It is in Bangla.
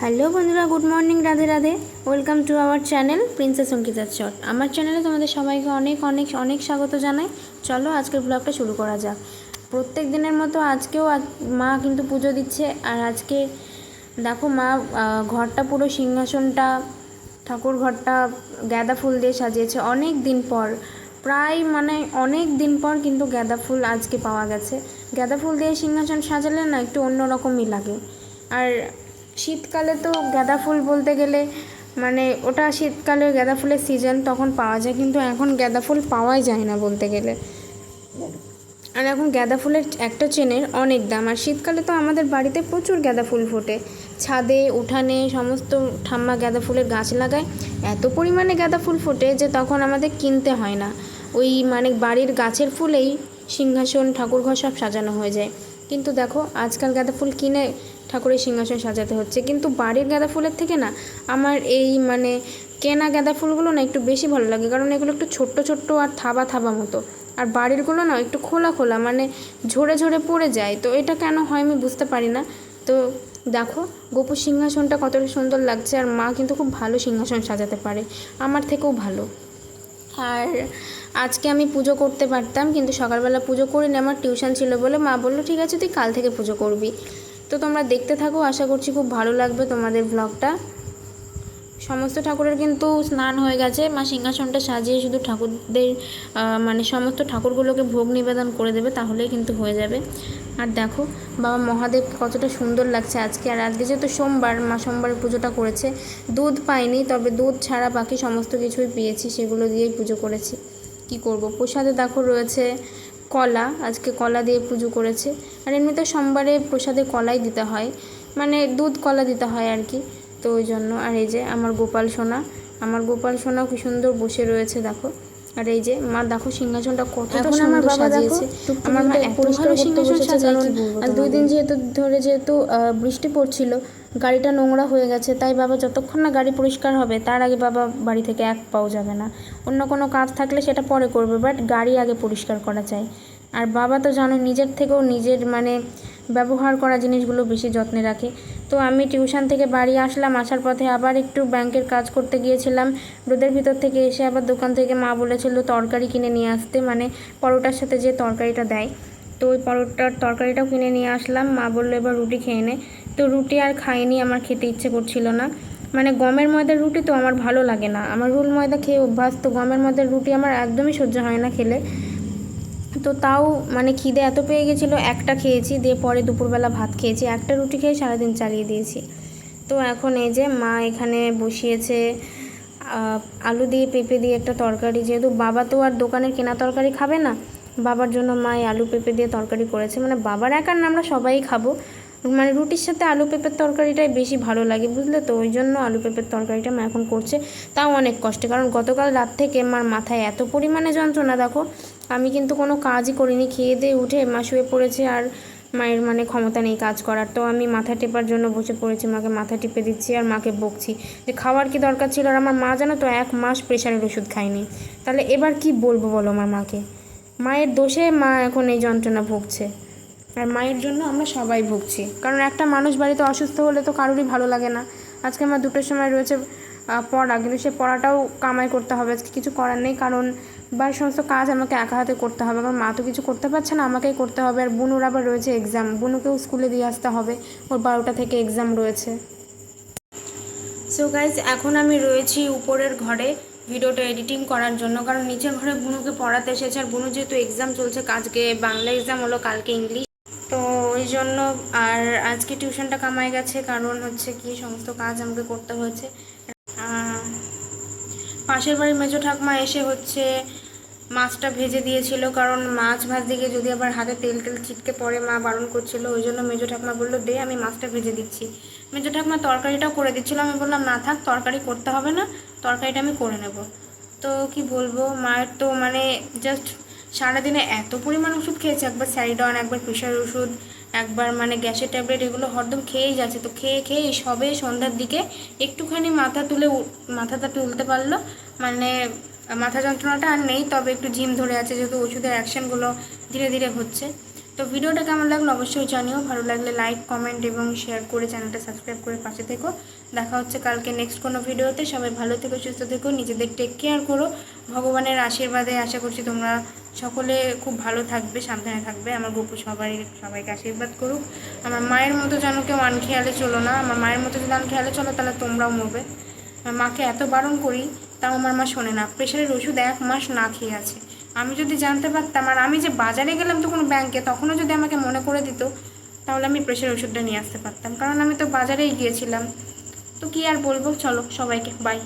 হ্যালো বন্ধুরা, good morning, Radhe Radhe. Welcome to our channel princess অঙ্কিতার চট আমার চ্যানেলে তোমাদের সবাইকে অনেক অনেক অনেক স্বাগত জানাই। চলো আজকের ব্লগটা শুরু করা যাক। প্রত্যেক দিনের মতো আজকেও আজ- মা কিন্তু পুজো দিচ্ছে, আর আজকে দেখো মা ঘরটা পুরো সিংহাসনটা, ঠাকুর ঘরটা, গাঁদা ফুল দিয়ে সাজিয়েছে। অনেক দিন পর, প্রায় মানে অনেক দিন পর কিন্তু গাঁদা ফুল আজকে পাওয়া গেছে। গাঁদা ফুল দিয়ে সিংহাসন সাজালে না একটু অন্যরকমই লাগে। আর শীতকালে তো গাঁদা ফুল বলতে গেলে মানে ওটা শীতকালে গাঁদা ফুলের সিজন তখন পাওয়া যায়, কিন্তু এখন গাঁদা ফুল পাওয়াই যায় না বলতে গেলে। আর এখন গাঁদা ফুলের একটা চেনের অনেক দাম, আর শীতকালে তো আমাদের বাড়িতে প্রচুর গাঁদা ফুল ফোটে। ছাদে, উঠানে, সমস্ত ঠাম্মা গাঁদা ফুলের গাছ লাগায়, এত পরিমাণে গাঁদা ফুল ফোটে যে তখন আমাদের কিনতে হয় না। ওই মানে বাড়ির গাছের ফুলেই সিংহাসন, ঠাকুরঘর সব সাজানো হয়ে যায়। কিন্তু দেখো, আজকাল গাঁদা ফুল কিনে ঠাকুরের সিংহাসন সাজাতে হচ্ছে। কিন্তু বাড়ির গাঁদা ফুলের থেকে না, আমার এই মানে কেনা গাঁদা ফুলগুলো না একটু বেশি ভালো লাগে। কারণ এগুলো একটু ছোট্ট ছোট্ট আর থাবা থাবা মতো। আর বাড়িরগুলো না একটু খোলা খোলা মানে ঝরে ঝরে পড়ে যায়। তো এটা কেন হয় আমি বুঝতে পারি না। তো দেখো, গোপু সিংহাসনটা কতটা সুন্দর লাগছে আর মা কিন্তু খুব ভালো সিংহাসন সাজাতে পারে। আমার থেকেও ভালো। আর আজকে আমি পুজো করতে পারতাম, কিন্তু সকালবেলা পুজো করিনি। আমার টিউশন ছিল বলে মা বলল, ঠিক আছে, তুই কাল থেকে পুজো করবি। তো তোমরা দেখতে থাকো, আশা করছি খুব ভালো লাগবে তোমাদের ব্লগটা সমস্ত ঠাকুরের কিন্তু স্নান হয়ে গেছে। মা সিংহাসনটা সাজিয়ে শুধু ঠাকুরদের মানে সমস্ত ঠাকুরগুলোকে ভোগ নিবেদন করে দেবে, তাহলেই কিন্তু হয়ে যাবে। আর দেখো, বাবা মহাদেব কতটা সুন্দর লাগছে আজকে। আর আজকে যেহেতু সোমবার, মা সোমবার পুজোটা করেছে, দুধ পাইনি, তবে দুধ ছাড়া বাকি সমস্ত কিছুই পেয়েছি, সেগুলো দিয়েই পুজো করেছি। কি করব? প্রসাদে দেখো রয়েছে কলা আজকে কলা দিয়ে পুজো করেছে। আর এমনিতে সোমবারে প্রসাদে কলাই দিতে হয়। মানে দুধ কলা দিতে হয় আর কি। তো ওই জন্য। আর এই যে আমার গোপাল সোনা আমার গোপাল সোনাও কি সুন্দর বসে রয়েছে দেখো। আর এই যে মা দেখো সিংহাসনটা কতটা এখন সুন্দর আমার বাবা দেখো সাজিয়েছে। আমার মা এত ভালো সিংহাসন বলব আর দুই দিন যেহেতু ধরে যেহেতু আহ, বৃষ্টি পড়ছিল গাড়িটা নোংরা হয়ে গেছে, তাই বাবা যতক্ষণ না গাড়ি পরিষ্কার হবে, তার আগে বাবা বাড়ি থেকে এক পাও যাবে না। অন্য কোনো কাজ থাকলে সেটা পরে করবে বাট গাড়ি আগে পরিষ্কার করা চাই। আর বাবা তো জানো, নিজের থেকেও নিজের মানে ব্যবহার করা জিনিসগুলো বেশি যত্নে রাখে। তো আমি টিউশন থেকে বাড়ি আসলাম, আসার পথে আবার একটু ব্যাংকের কাজ করতে গিয়েছিলাম। রোদের ভিতর থেকে এসে আবার দোকান থেকে মা বলেছিল তরকারি কিনে নিয়ে আসতে মানে পরোটার সাথে যে তরকারিটা দেয়। তো ওই পরোটার তরকারিটাও কিনে নিয়ে আসলাম, মা বলল এবার রুটি খেয়ে নে। তো রুটি আর খাইনি, আমার খেতে ইচ্ছে করছিল না। মানে গমের ময়দার রুটি তো আমার ভালো লাগে না। আমার রুল ময়দা খেয়ে অভ্যাস, তো গমের ময়দার রুটি আমার একদমই সহ্য হয় না খেলে। তো তাও মানে খিদে এত পেয়ে গেছিল, একটা খেয়েছি, দিয়ে পরে দুপুরবেলা ভাত খেয়েছি, একটা রুটি খেয়ে সারাদিন চালিয়ে দিয়েছি। তো এখন এই যে মা এখানে বসিয়েছে আলু দিয়ে পেঁপে দিয়ে একটা তরকারি। যেহেতু বাবা তো আর দোকানের কেনা তরকারি খাবে না, বাবার জন্য মা আলু পেঁপে দিয়ে তরকারি করেছে। মানে বাবার একার না, আমরা সবাই খাব। মানে রুটির সাথে আলু পেঁপের তরকারিটাই বেশি ভালো লাগে, বুঝলে তো? ওই জন্য আলু পেঁপের তরকারিটা মা এখন করছে, তাও অনেক কষ্টে। কারণ গতকাল রাত থেকে মার মাথায় এত পরিমাণে যন্ত্রণা, দেখো, আমি কিন্তু কোনো কাজই করিনি। খেয়ে দিয়ে উঠে মা শুয়ে পড়েছে আর মায়ের মানে ক্ষমতা নেই কাজ করার। তো আমি মাথা টেপার জন্য বসে পড়েছি, মাকে মাথা টিপে দিচ্ছি আর মাকে বকছি যে খাওয়ার কি দরকার ছিল? আর আমার মা জানো তো এক মাস প্রেশারের ওষুধ খায়নি। তাহলে এবার কি বলব বলো আমার মাকে? মায়ের দোষে মা এখন এই যন্ত্রণা ভুগছে। আর মায়ের জন্য আমরা সবাই ভুগছি। কারণ একটা মানুষ বাড়িতে অসুস্থ হলে তো কারোরই ভালো লাগে না। আজকে আমার দুটোর সময় রয়েছে পড়া। কিন্তু সে পড়াটাও কামাই করতে হবে। আজকে কিছু করার নেই, কারণ বাড়ির সমস্ত কাজ আমাকে একা হাতে করতে হবে। কারণ মা তো কিছু করতে পারছে না, আমাকেই করতে হবে। আর বুনুর আবার রয়েছে এক্সাম বুনুকেও স্কুলে দিয়ে আসতে হবে। ওর বারোটা থেকে এক্সাম রয়েছে। সো গাইজ এখন আমি রয়েছি উপরের ঘরে ভিডিওটা এডিটিং করার জন্য। কারণ নিচের ঘরে বুনুকে পড়াতে এসেছে। আর বুনু যেহেতু এক্সাম চলছে আজকে বাংলা এক্সাম হলো, কালকে ইংলিশ তো ওই জন্য আর আজকে টিউশনটা কামাই গেছে, কারণ হচ্ছে কি সমস্ত কাজ আমাকে করতে হয়েছে। পাশের বাড়ির মেজো ঠাকমা এসে হচ্ছে মাছটা ভেজে দিয়েছিল, কারণ মাছ ভাজতে গিয়ে যদি আবার হাতে তেল তেল ছিটকে পড়ে, মা বারণ করছিল, ওই জন্য মেজো ঠাকমা বলল, দে, আমি মাছটা ভেজে দিচ্ছি। মেজো ঠাকমা তরকারিটাও করে দিচ্ছিল, আমি বললাম, না থাক, তরকারি করতে হবে না, তরকারিটা আমি করে নেব। তো কি বলব, মায়ের তো মানে জাস্ট সারাদিনে এত পরিমাণ ওষুধ খেয়েছে, একবার স্যারিডন, একবার প্রেশার ওষুধ, একবার মানে গ্যাসের ট্যাবলেট, এগুলো হরদম খেয়েই যাচ্ছে। তো খেয়ে খেয়ে সবে সন্ধ্যার দিকে একটুখানি মাথা তুলে মাথাটা তুলতে পারল। মানে মাথা যন্ত্রণাটা আর নেই, তবে একটু জিম ধরে আছে যেহেতু ওষুধের অ্যাকশনগুলো ধীরে ধীরে হচ্ছে। তো ভিডিওটা কেমন লাগল অবশ্যই জানিও। ভালো লাগলে লাইক, কমেন্ট এবং শেয়ার করে চ্যানেলটা সাবস্ক্রাইব করে পাশে থেকো। দেখা হচ্ছে কালকে নেক্সট কোনো ভিডিওতে। সবাই ভালো থেকো, সুস্থ থেকো, নিজেদের টেক কেয়ার করো। ভগবানের আশীর্বাদে আশা করছি তোমরা সকলে খুব ভালো থাকবে, সাবধানে থাকবে। আমার গপু সবাই, সবাইকে আশীর্বাদ করুক। আমার মায়ের মতো যেন কেউ আনখেয়ালে চলো না। আমার মায়ের মতো যদি আনখেয়ালে চলো, তাহলে তোমরাও মরবে। মাকে এত বারণ করি, তাও আমার মা শোনে না। প্রেশারের ওষুধ এক মাস না খেয়ে আছে। আমি যদি জানতে পারতাম, আর আমি যে বাজারে গেলাম তো কোনো ব্যাংকে তখনও যদি আমাকে মনে করে দিত, তাহলে আমি প্রেশারের ওষুধটা নিয়ে আসতে পারতাম। কারণ আমি তো বাজারেই গিয়েছিলাম। তো কি আর বলব? চলো সবাইকে বাই